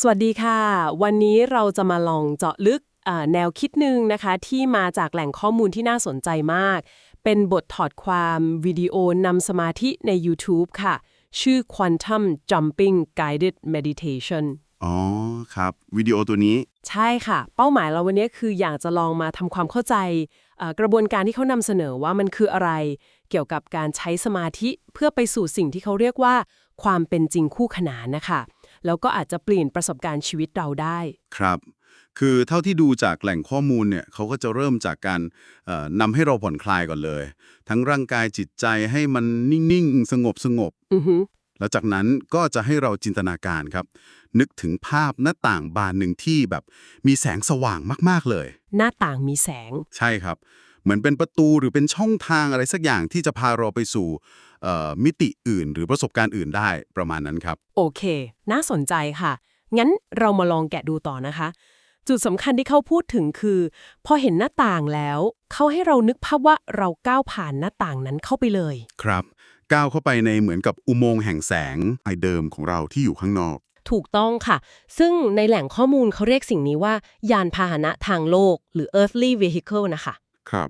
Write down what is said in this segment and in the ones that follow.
สวัสดีค่ะ วันนี้เราจะมาลองเจาะลึกอ่าแนวคิดหนึ่งนะคะ ที่มาจากแหล่งข้อมูลที่น่าสนใจมาก เป็นบทถอดความวิดีโอนำสมาธิใน YouTube ค่ะ ชื่อ Quantum Jumping Guided Meditation อ๋อครับ วิดีโอตัวนี้ ใช่ค่ะ เป้าหมายเราวันนี้คืออยากจะลองมาทำความเข้าใจเอ่อกระบวนการที่เขานำเสนอว่ามันคืออะไร เกี่ยวกับการใช้สมาธิเพื่อไปสู่สิ่งที่เขาเรียกว่า ความเป็นจริงคู่ขนานนะคะ แล้วก็อาจจะเปลี่ยนประสบการณ์ชีวิตเราได้ ครับ คือเท่าที่ดูจากแหล่งข้อมูลเนี่ยเขาก็จะเริ่มจากการเอ่อนำให้เราผ่อนคลายก่อนเลย ทั้งร่างกายจิตใจให้มันนิ่งๆ สงบสงบอือฮึแล้วจากนั้นก็จะให้เราจินตนาการครับ นึกถึงภาพหน้าต่างบานหนึ่งที่แบบ มีแสงสว่างมากๆเลย หน้าต่างมีแสง ใช่ครับ เหมือนเป็นประตูหรือเป็นช่องทางอะไรสักอย่างที่จะพาเราไปสู่เอ่อมิติอื่น หรือประสบการณ์อื่นได้ประมาณนั้นครับ โอเค น่าสนใจค่ะ งั้นเรามาลองแกะดูต่อนะคะ จุดสำคัญที่เขาพูดถึงคือ พอเห็นหน้าต่างแล้ว เขาให้เรานึกภาพว่าเราก้าวผ่านหน้าต่างนั้นเข้าไปเลย ครับก้าวเข้าไปในเหมือนกับอุโมงค์แห่งแสงไอเดิมของเราที่อยู่ข้างนอกถูกต้องค่ะ ซึ่งในแหล่งข้อมูลเขาเรียกสิ่งนี้ว่า ยานพาหนะทางโลก หรือ earthly vehicle นะคะ ครับ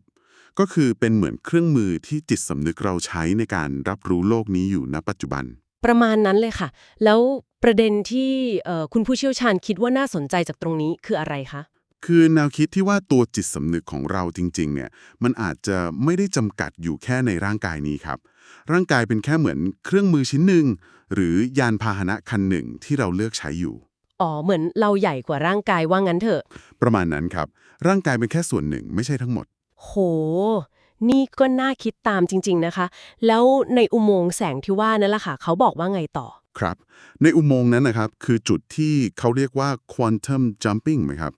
ก็คือเป็นเหมือนเครื่องมือที่จิตสำนึกเราใช้ในการรับรู้โลกนี้อยู่ณปัจจุบัน ประมาณนั้นเลยค่ะ แล้วประเด็นที่เอ่อคุณผู้เชี่ยวชาญคิดว่าน่าสนใจจากตรงนี้คืออะไรคะคือแนวคิดที่ว่าตัวจิตสำนึกของเราจริงๆเนี่ยมันอาจจะไม่ได้จำกัดอยู่แค่ในร่างกายนี้ครับ ร่างกายเป็นแค่เหมือนเครื่องมือชิ้นหนึ่งหรือยานพาหนะคันหนึ่งที่เราเลือกใช้อยู่อ๋อเหมือนเราใหญ่กว่าร่างกายว่างั้นเถอะ ประมาณนั้นครับ ร่างกายเป็นแค่ส่วนหนึ่งไม่ใช่ทั้งหมด โห นี่ก็น่าคิดตามจริง ๆนะคะ แล้วในอุโมงค์แสงที่ว่านั่นแหละค่ะ เขาบอกว่าไงต่อ ครับ ในอุโมงค์นั้นนะครับ คือจุดที่เขาเรียกว่า quantum jumping ไหมครับ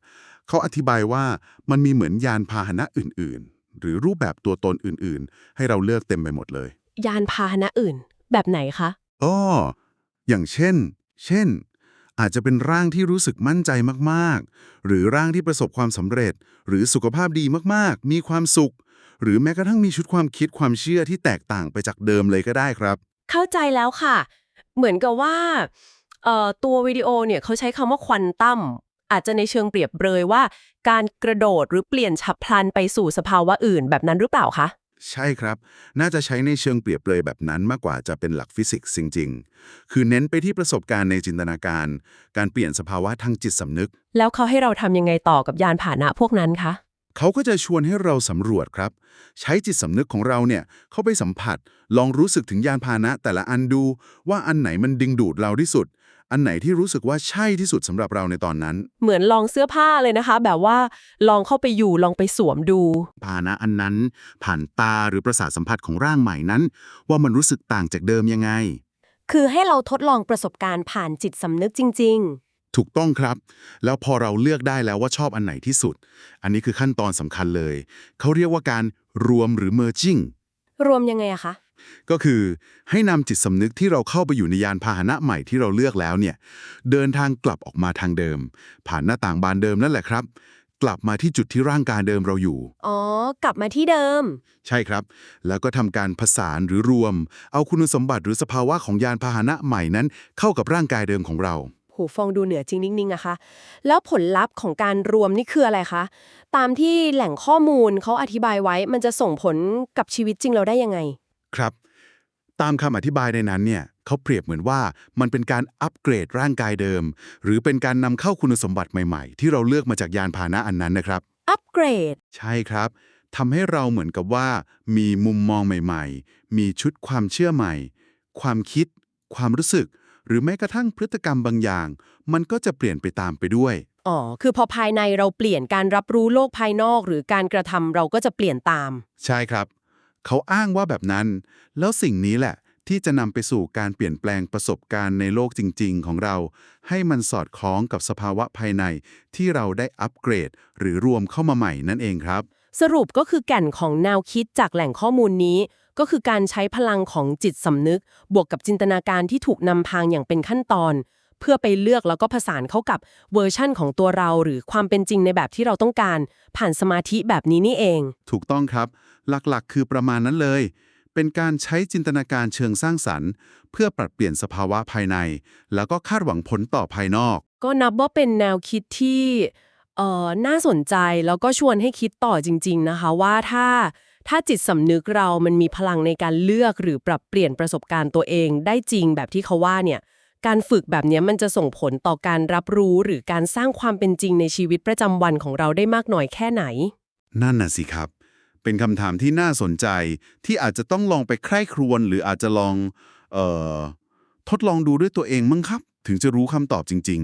เขาอธิบายว่ามันมีเหมือนยานพาหนะอื่นๆ หรือรูปแบบตัวตนอื่นๆ ให้เราเลือกเต็มไปหมดเลย ยานพาหนะอื่น แบบไหนคะอ้ออย่างเช่น เช่น อาจจะเป็นร่างที่รู้สึกมั่นใจมากๆ หรือร่างที่ประสบความสำเร็จ หรือสุขภาพดีมากๆ มีความสุข หรือแม้กระทั่งมีชุดความคิดความเชื่อที่แตกต่างไปจากเดิมเลยก็ได้ครับ เข้าใจแล้วค่ะ เหมือนกับว่าตัววิดีโอเนี่ยเขาใช้คำว่าควันตั้มอาจจะในเชิงเปรียบเปรยว่า การกระโดดหรือเปลี่ยนฉับพลันไปสู่สภาวะอื่นแบบนั้นหรือเปล่าคะ ใช่ครับ น่าจะใช้ในเชิงเปรียบเลยแบบนั้นมากกว่าจะเป็นหลักฟิสิกส์จริง ๆ คือเน้นไปที่ประสบการณ์ในจินตนาการ การเปลี่ยนสภาวะทางจิตสำนึก แล้วเขาให้เราทำยังไงต่อกับยานพาหนะพวกนั้นคะ เขาก็จะชวนให้เราสำรวจครับ ใช้จิตสำนึกของเราเนี่ยเข้าไปสัมผัส ลองรู้สึกถึงยานพาหนะแต่ละอันดู ว่าอันไหนมันดึงดูดเราที่สุด อันไหนที่รู้สึกว่าใช่ที่สุดสำหรับเราในตอนนั้น เหมือนลองเสื้อผ้าเลยนะคะ แบบว่าลองเข้าไปอยู่ลองไปสวมดู พาหนะอันนั้น ผ่านตาหรือประสาทสัมผัสของร่างใหม่นั้น ว่ามันรู้สึกต่างจากเดิมยังไง คือให้เราทดลองประสบการณ์ผ่านจิตสำนึกจริง ถูกต้องครับ แล้วพอเราเลือกได้แล้วว่าชอบอันไหนที่สุด อันนี้คือขั้นตอนสำคัญเลย เขาเรียกว่าการรวมหรือ merging ๆรวมยังไงอะคะ ก็คือให้นำจิตสำนึกที่เราเข้าไปอยู่ในยานพาหนะใหม่ที่เราเลือกแล้วเนี่ย เดินทางกลับออกมาทางเดิม ผ่านหน้าต่างบานเดิมนั่นแหละครับ กลับมาที่จุดที่ร่างกายเดิมเราอยู่ อ๋อ กลับมาที่เดิม ใช่ครับ แล้วก็ทำการผสานหรือรวม เอาคุณสมบัติหรือสภาวะของยานพาหนะใหม่นั้น เข้ากับร่างกายเดิมของเรา หูฟองดูเหนือจริงนิ่งๆอะคะ แล้วผลลัพธ์ของการรวมนี่คืออะไรคะ ตามที่แหล่งข้อมูลเขาอธิบายไว้ มันจะส่งผลกับชีวิตจริงเราได้ยังไง ครับ ตามคำอธิบายในนั้นเนี่ยเขาเปรียบเหมือนว่ามันเป็นการอัปเกรดร่างกายเดิม หรือเป็นการนำเข้าคุณสมบัติใหม่ๆ ที่เราเลือกมาจากยานพาหนะอันนั้นนะครับ อัปเกรด ใช่ครับทำให้เราเหมือนกับว่า มีมุมมองใหม่ ๆ มีชุดความเชื่อใหม่ ความคิด ความรู้สึก หรือแม้กระทั่งพฤติกรรมบางอย่าง มันก็จะเปลี่ยนไปตามไปด้วย อ๋อ คือพอภายในเราเปลี่ยนการรับรู้โลกภายนอก หรือการกระทำเราก็จะเปลี่ยนตาม ใช่ครับ เขาอ้างว่าแบบนั้น แล้วสิ่งนี้แหละ ที่จะนำไปสู่การเปลี่ยนแปลงประสบการณ์ในโลกจริง ๆ ของเรา ให้มันสอดคล้องกับสภาวะภายในที่เราได้อัปเกรด หรือรวมเข้ามาใหม่นั่นเองครับ สรุปก็คือแก่นของแนวคิดจากแหล่งข้อมูลนี้ ก็คือการใช้พลังของจิตสำนึก บวกกับจินตนาการที่ถูกนำพางอย่างเป็นขั้นตอน เพื่อไปเลือกแล้วก็ผสานเข้ากับเวอร์ชั่นของตัวเราหรือความเป็นจริงในแบบที่เราต้องการ ผ่านสมาธิแบบนี้นี่เอง ถูกต้องครับ หลักๆ คือประมาณนั้นเลย เป็นการใช้จินตนาการเชิงสร้างสรรค์ เพื่อปรับเปลี่ยนสภาวะภายใน แล้วก็คาดหวังผลต่อภายนอก ก็นับว่าเป็นแนวคิดที่เอ่อน่าสนใจแล้วก็ชวนให้คิดต่อจริง ๆ นะคะว่าถ้า ถ้าจิตสำนึกเรามันมีพลังในการเลือกหรือปรับเปลี่ยนประสบการณ์ตัวเองได้จริงแบบที่เขาว่าเนี่ย การฝึกแบบนี้มันจะส่งผลต่อการรับรู้หรือการสร้างความเป็นจริงในชีวิตประจำวันของเราได้มากน้อยแค่ไหน นั่นน่ะสิครับ เป็นคำถามที่น่าสนใจที่อาจจะต้องลองไปใคร่ครวญหรืออาจจะลอง เอ่อ ทดลองดูด้วยตัวเองมั้งครับ ถึงจะรู้คำตอบจริง